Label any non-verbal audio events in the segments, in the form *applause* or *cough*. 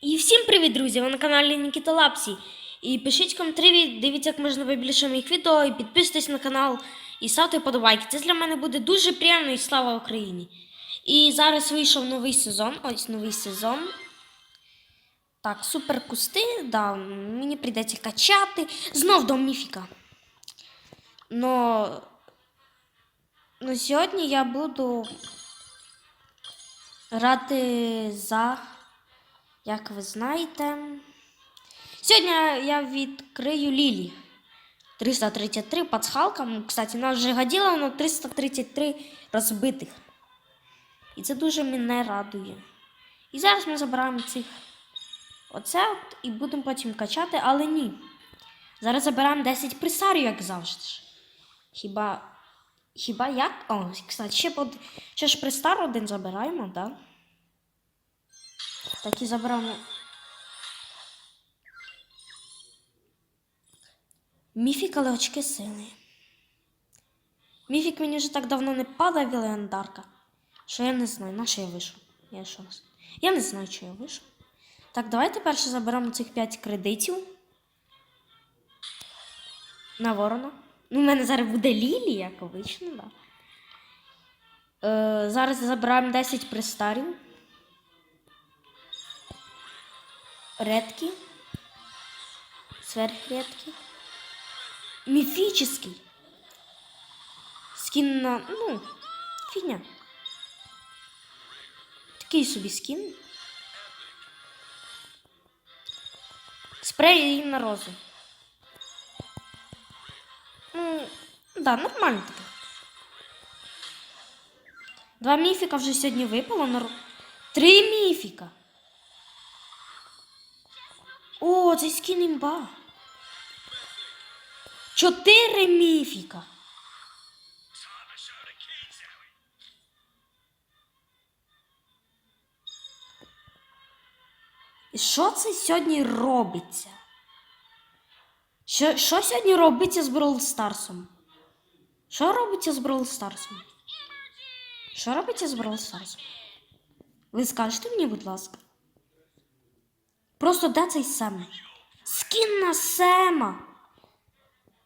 І всім привіт, друзі! Ви на каналі Нікіта Лапсі. І пишіть коментарі, дивіться як можна побільше моїх відео, і підписуйтесь на канал і ставте подобайки. Це для мене буде дуже приємно і слава Україні. І зараз вийшов новий сезон. Ось новий сезон. Так, супер кусти, да, мені прийдеться качати. Знов до міфіка. Но, но сьогодні я буду грати за, як ви знаєте. Сьогодні я відкрию Лілі. 333 пасхалкам. Кстати, нас вже годіло, але 333 розбитих. І це дуже мене радує. І зараз ми забираємо цих оце от і будемо потім качати, але ні. Зараз забираємо 10 присарів, як завжди. Хіба. Хіба як? О, кстати, ще, ще ж пристар один забираємо, так? Да? Так і забираємо. Міфік, але очки сили. Міфік мені вже так давно не падав легендарка, що я не знаю, на що я вийшов. Я, що... я не знаю, що я вийшов. Так, давайте перше заберемо цих 5 кредитів. На ворона. Ну, у мене зараз буде Лілі, як обично, да. Е, зараз забираємо 10 пристарів. Редки. Сверхредки. Міфічний. Скін на. Ну, фігня. Такий собі скін. Спрей на розу. Ну, да, нормально таке. Два міфіка вже сьогодні випало на Три міфіка. О, цей скін імба. Чотири міфіка. І що це сьогодні робиться? Що, що сьогодні робиться з Brawl Старсом? Що робиться з Brawl Старсом? Що робиться з Brawl Старсом? Ви скажете мені, будь ласка. Просто де цей Сем? Скін на Сема.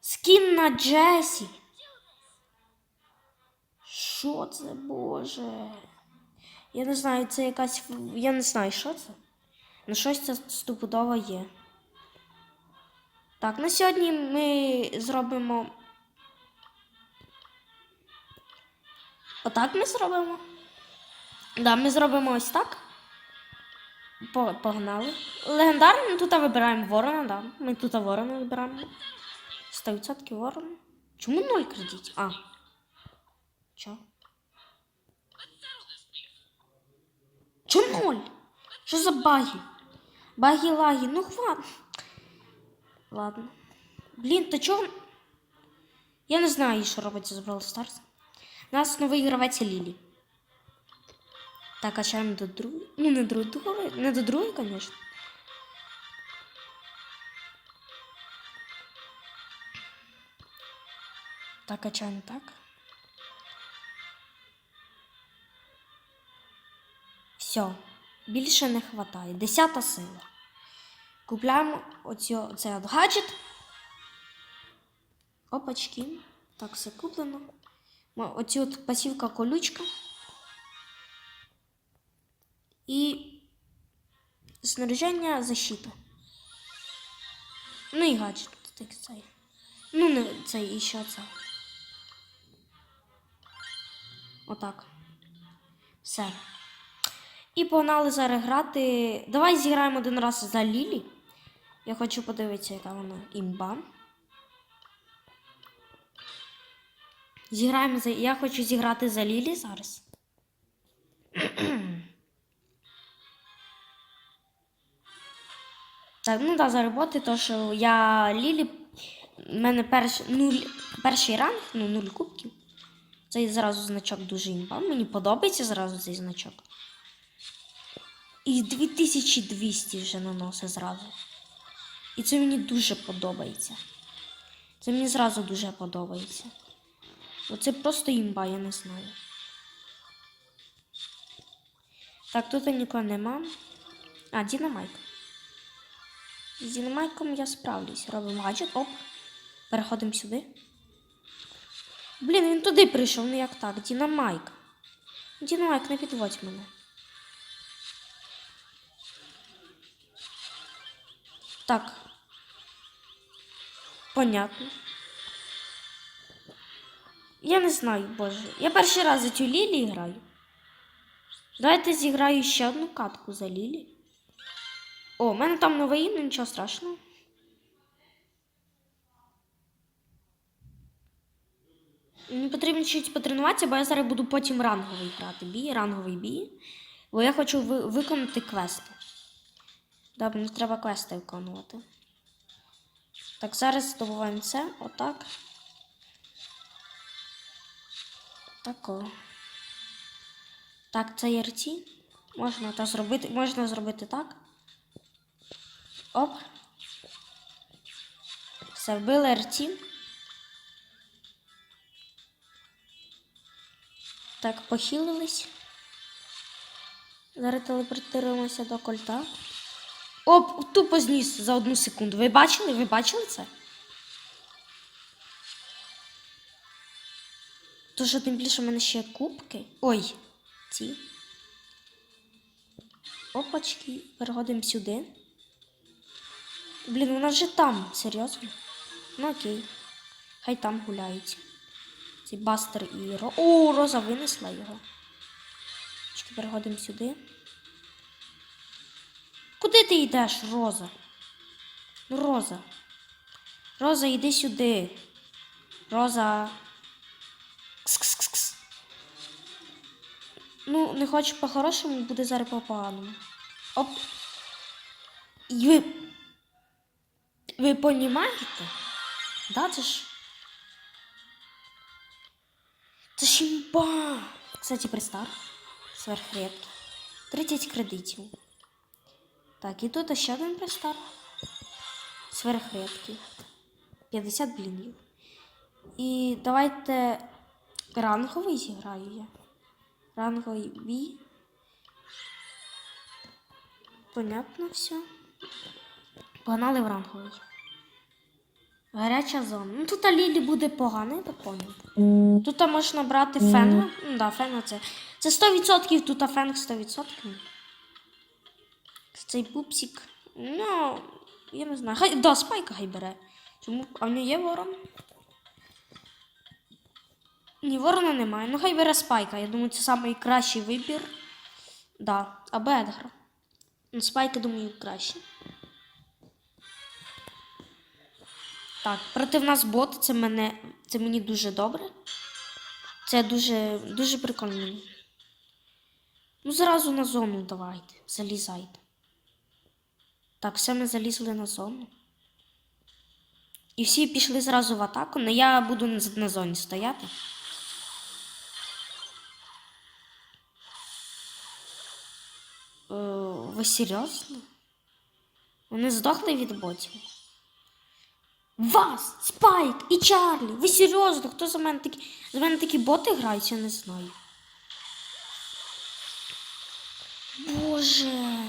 Скін на Джесі. Що це, Боже? Я не знаю, це якась. Я не знаю, що це. Ну, щось це стопудово є. Так, на сьогодні ми зробимо. Отак ми зробимо. Да, ми зробимо ось так. По- Погнали. Легендарно тут вибираємо ворона, да. Ми тут ворона вибираємо. 100% ворона. Чому 0 кредитів? А. Чо? Чому 0? Що за баги? Баги-лаги, ну хватит. Ладно. Блін, то чого? Я не знаю, що робиться з Brawl Stars. У нас новий гравець Лілі. Так, качаємо до другої. Ну, не до другої, не до другої, звісно. Так, качаємо так. Все, більше не вистачає. Десята сила. Купляємо оці, оцей от гаджет. Опачки. Так, все куплено. Оці от пасівка колючка. І снаряження защита. Ну і гаджет. Так, цей. Ну, не цей і ще це. Отак. Все. І погнали зараз грати. Давай зіграємо один раз за Лілі. Я хочу подивитися, яка вона імба. Зіграємо за. Я хочу зіграти за Лілі зараз. *clears throat* Так, ну да, за роботи, то що я Лілі. У мене перш, нуль, перший ранг, ну нуль кубків. Цей зразу значок дуже імба. Мені подобається зразу цей значок. І 2200 вже наносить зразу. І це мені дуже подобається. Це мені зразу дуже подобається. Оце просто імба, я не знаю. Так, тут нікого нема. А, Дінамайк. З Дінамайком я справлюсь. Робимо гаджет. Оп. Переходимо сюди. Блін, він туди прийшов, ну як так? Дінамайк. Дінамайк, не підводь мене. Так. Понятно. Я не знаю, боже. Я перший раз за цю Лілі граю. Давайте зіграю ще одну катку за Лілі. О, у мене там нове ім'я, нічого страшного. Мені потрібно чуть потренуватися, бо я зараз буду потім ранговий грати. Бій, ранговий бій. Бо я хочу ви- виконати квести. Добре, мені треба квести виконувати. Так, зараз здобуваємо це. Отак. Тако. Так, це є Можна та зробити. Можна зробити так. Оп. Все, вбили РТ. Так, похилились. Зараз телепортуємося до кольта. Оп, тупо зніс за одну секунду. Ви бачили? Ви бачили це? То що тим більше в мене ще кубки. Ой, ці. Опачки, переходимо сюди. Блін, вона вже там, серйозно? Ну окей. Хай там гуляють. Цей бастер і Ро. О, Роза винесла його. Чекай, переходимо сюди. Куди ти йдеш, Роза? Ну, Роза. Роза, йди сюди. Роза. Кс-кс-кс. Ну, не хочу по-хорошому, буде зараз по-поганому. Оп. І ви. Понімаєте? Да, це ж. Це ж імба. Кстати, пристар. Сверхредкий. 30 кредитів. Так, і тут ще один пристар. Сверхредкий. 50 блінів. І давайте ранговий зіграю я. Ранговий бій. Понятно все. Погнали в ранговий. Гаряча зона. Ну тут Лілі буде погано, я так поняв. Тут можна брати фенга. Ну да, фенга це. Це 100%, тут фенг 100%. Цей пупсик. Ну, я не знаю. Хай, да, спайка хай бере. Чому? А в нього є ворон? Ні, ворона немає. Ну хай бере спайка. Я думаю, це найкращий вибір. Да. Або Едгар. Ну, спайка, думаю, краще. Так, проти в нас бот, це мене. Це мені дуже добре. Це дуже дуже прикольно. Ну, зразу на зону давайте. Залізайте. Так, все ми залізли на зону. І всі пішли зразу в атаку, але я буду на, зоні стояти. Е, ви серйозно? Вони здохли від ботів? Вас, Спайк і Чарлі. Ви серйозно? Хто за мене такі. За мене такі боти грають, я не знаю. Боже.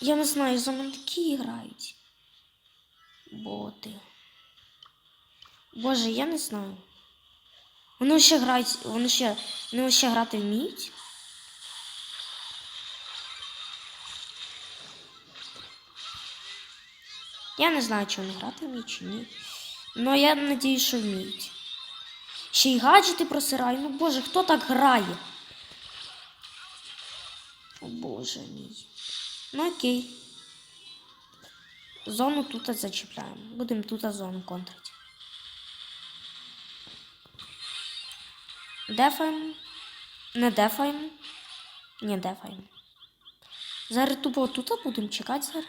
Я не знаю, за мене такі грають. Боти. Боже, я не знаю. Вони ще грають. Вони ще. Вони ще грати вміють. Я не знаю, чи вони грати вміють, чи ні. Ну я надіюсь, що вміють. Ще й гаджети просираю. Ну боже, хто так грає? О боже мій. Ну окей. Зону тут зачіпляємо. Будемо тут зону контрити. Дефаємо. Не дефаємо. Ні, дефаємо. Зараз тупо тут будемо чекати зараз.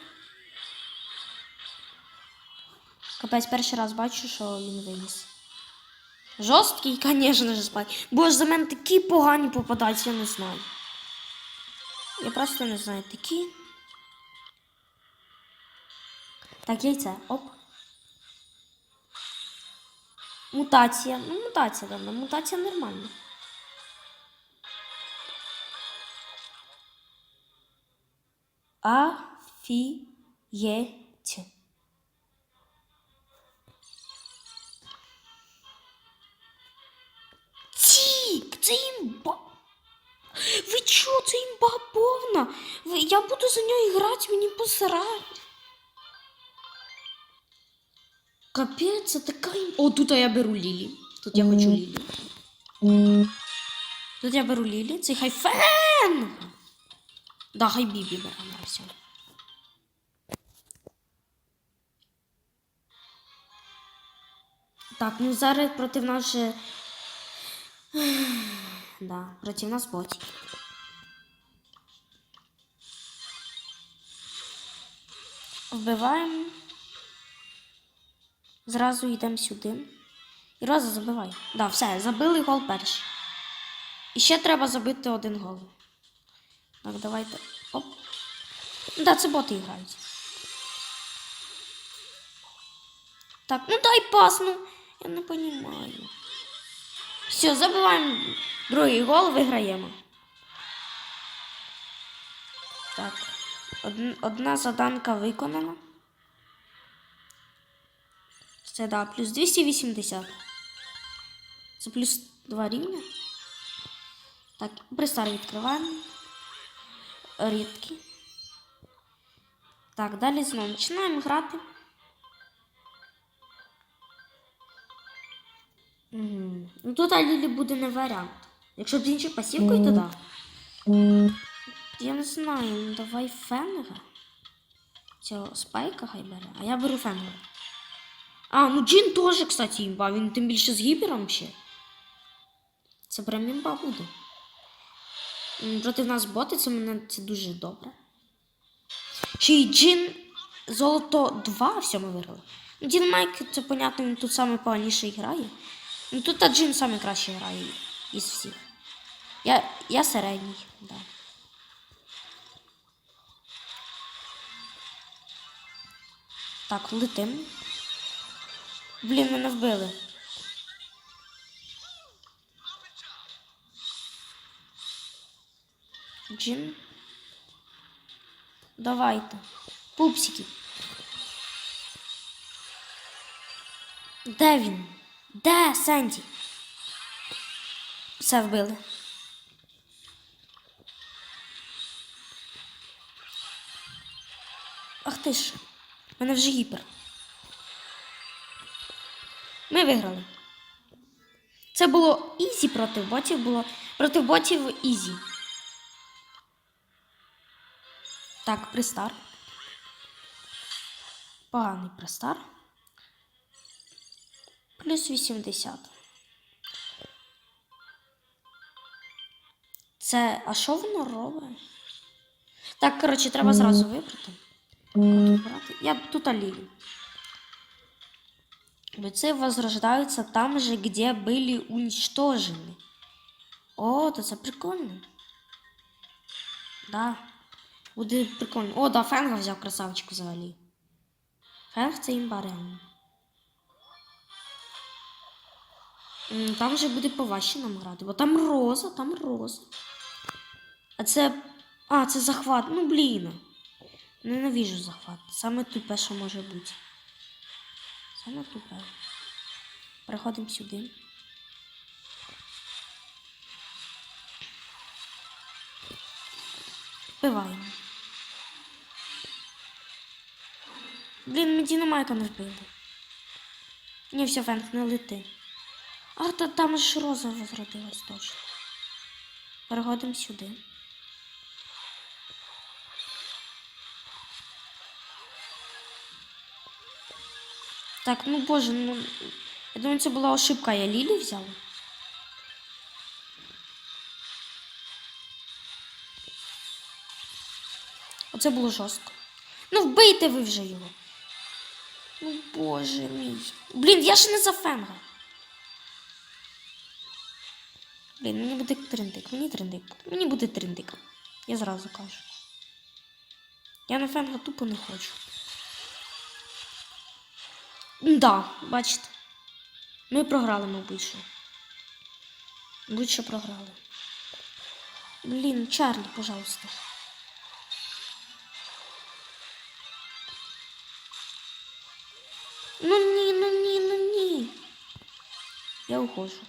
Капець, перший раз бачу, що він виніс. Жорсткий, звісно ж, спать. Бо ж за мене такі погані попадаються, я не знаю. Я просто не знаю такі. Так, яйце. Оп. Мутація. Ну, мутація, ладно, мутація нормальна. Афієть. Це імба. Ви чо, це імба повна? Я буду за нього грати, мені посрать. Капець, це така імба. О, тут я беру Лілі. Тут я хочу Лілі. Тут я беру Лілі, це хай фен. Да, хай Бібі беремо все. Так, ну зараз проти нас. *sighs* Да, проти нас боті. Вбиваємо. Зразу йдемо сюди. І Роза забивай. Да, все, забили гол перший. І ще треба забити один гол. Так, давайте. Оп. Да, це боти грають. Так, ну дай пас, ну. Я не розумію. Все, забиваємо другий гол, виграємо. Так. Одна заданка виконана. Це да, плюс 280. Це плюс 2 рівня. Так, пристар відкриваємо. Рідкі. Так, далі знову починаємо грати. Угу. Ну тут Лілі буде не варіант. Якщо б з іншою пасівкою, то да. Я не знаю, ну давай фенера. Цього спайка хай бере, а я беру фенера. А, ну Джин теж, кстати, імба. Він тим більше з гіпером ще. Це прям імба буде. Проти нас боти, це мене це дуже добре. Ще й Джин золото 2 все ми виграли. Ну, Дін Майк, це понятно, він тут саме поганіше грає. Ну тут та Джин саме краще грає із всіх. Я, я середній, да. Так, летим. Блін, мене вбили. Джин. Давайте. Пупсики. Де він? Де Сенді? Все вбили. Ах ти ж. Мене вже гіпер. Ми виграли. Це було ізі проти ботів, було проти ботів ізі. Так, пристар. Поганий пристар Плюс 80. Це. А що воно робить? Так, коротше, треба зразу вибрати. Кого тут брати? Я тут Лили. Бойцы возрождаются там же, где были уничтожены. О, то це прикольно. Да. Буде прикольно. О, да, Фенга взяв красавчик взагалі. Фенг це імба реально. Там же буде поважче нам грати, бо там роза, там роза. А це. А, це захват. Ну блін. Ненавижу захват. Саме тупе, що може бути. Саме тупе. Переходимо сюди. Вбиваємо. Блін, ми Дінамайка не вбили. Ні, все, Фенк, не лети. А, та там ж роза возродилась точно. Переходимо сюди. Так, ну боже, ну. Я думаю, це була ошибка, я Лілі взяла. Оце було жорстко. Ну, вбийте ви вже його. Ну, боже мій. Блін, я ж не за фенга. Блін, мені буде триндик, мені триндик. Мені буде триндик. Я зразу кажу. Я на фенга тупо не хочу. Да, бачите. Ми програли, мабуть. що. Будь що програли. Блін, Чарлі, пожалуйста. Ну ні, ну ні, ну ні. Я ухожу.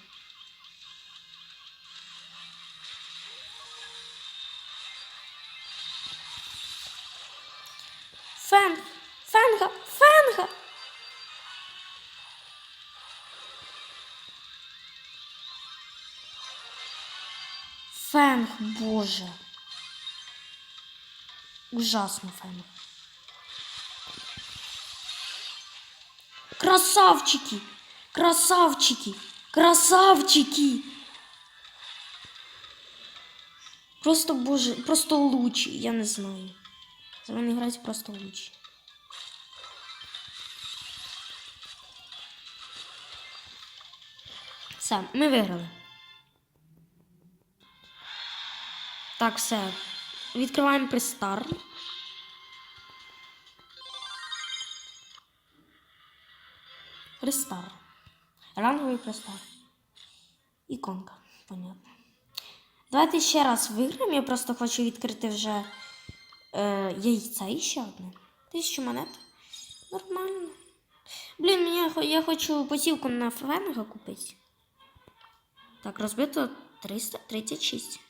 Фенг, боже. Ужасно фенг. Красавчики! Красавчики! Красавчики! Просто боже, просто лучі, я не знаю. За мене грають просто лучі. Все, ми виграли. Так, все. Відкриваємо пристар. Пристар. Ранговий пристар. Іконка, понятно. Давайте ще раз виграємо. Я просто хочу відкрити вже е, яйце і ще одне. Тисячу монет. Нормально. Блін, хо- я хочу посівку на френга купити. Так, розбито 336.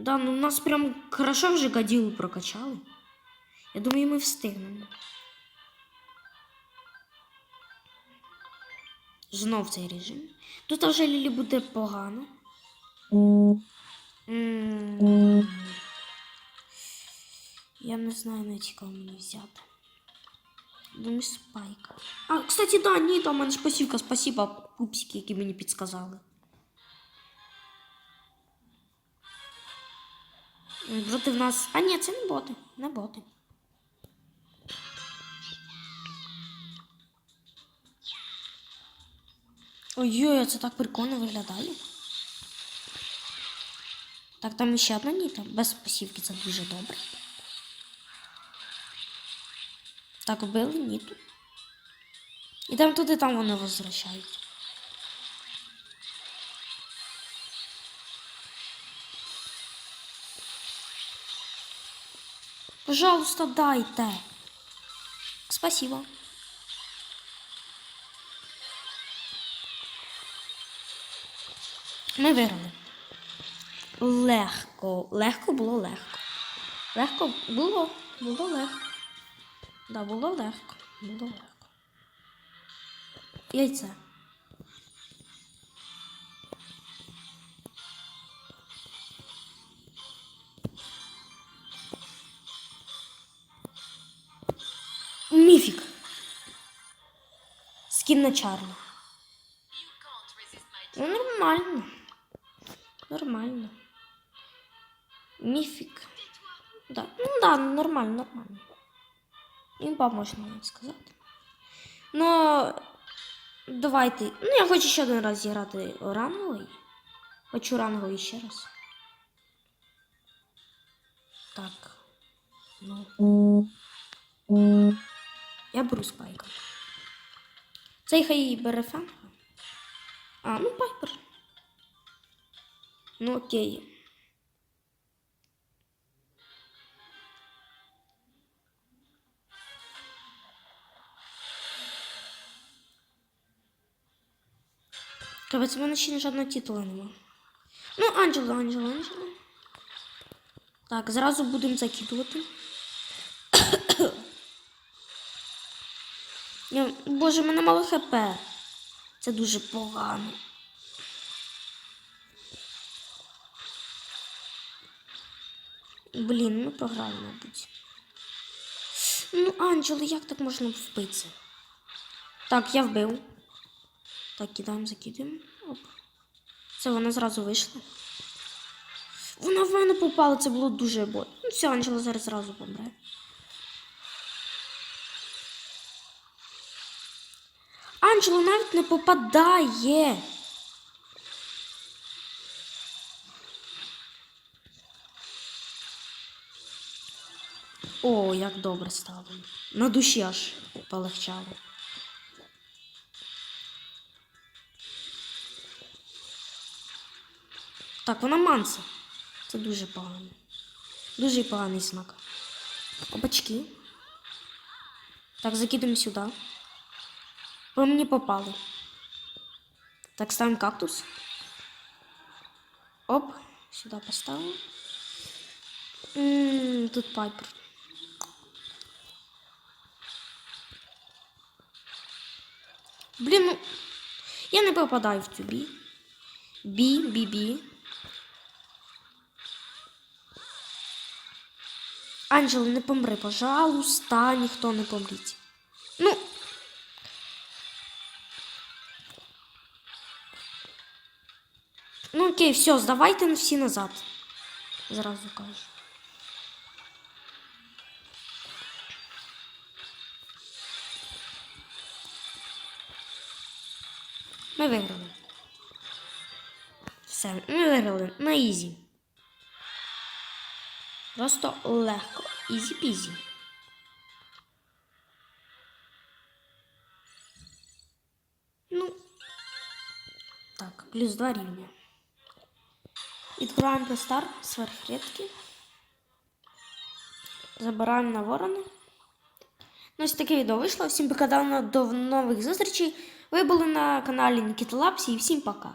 Да, ну нас прям хорошо вже годілу прокачали. Я думаю, ми встигнемо. Знов цей режим. Тут вже Лілі буде погано. Я не знаю навіть кого мені взяти. Думаю, спайка. А, кстати, да, ні, там у мене ж посівка, спасибо, пупсики, які мені підсказали. Проти в нас. А ні, це не боти. Не боти. Ой-ой, це так прикольно виглядає. Так, там ще одна ніта. Без посівки це дуже добре. Так, вбили ніту. І там туди там вони возвращають. Пожалуйста, дайте. Спасибо. Ми виграли. Легко. Легко було легко. Легко було. Було легко. Да, було легко. Було легко. Яйце. Міфік. Скін на чарну. Ну, нормально. Нормально. Міфік. Да. Ну да, нормально, нормально. Імба можна навіть сказати. Ну, давайте. Ну, я хочу ще один раз зіграти ранговий. Хочу ранговий ще раз. Так. Ну. Я беру спайка. Цей хай бере фен. А, ну пайпер. Ну окей. Капець, в мене ще жодного титула нема. Ну, Анджела, Анджела, Анджела. Так, зразу будемо закидувати. Я, боже, мене мало хп. Це дуже погано. Блін, ми програли, мабуть. Ну, Анджело, як так можна вбитися? Так, я вбив. Так, кидаємо, закидаємо. Оп. Це вона зразу вийшла. Вона в мене попала, це було дуже бо. Ну все, Анджела зараз зразу помре. Анджела навіть не попадає. О, як добре стало. На душі аж полегчало. Так, вона манса. Це дуже погано. Дуже поганий знак. Опачки. Так, закидуємо сюди. По мені попали. Так, ставим кактус. Оп, сюди поставимо. М, Тут пайпер. Блін, ну. Я не попадаю в цю бі. Бі, бі, бі. Анджел, не помри, пожалуйста, ніхто не помріть. Ну. окей, все, здавайте всі назад. Зразу кажу. Ми виграли. Все, ми виграли на ізі. Просто легко. Ізі-пізі. Ну. Так, плюс два рівня. Відкриваємо престар сверхредки. Забираємо на ворони. Ну, ось таке відео вийшло. Всім пока до нових зустрічей. Ви були на каналі Нікіта Лапсі і всім пока.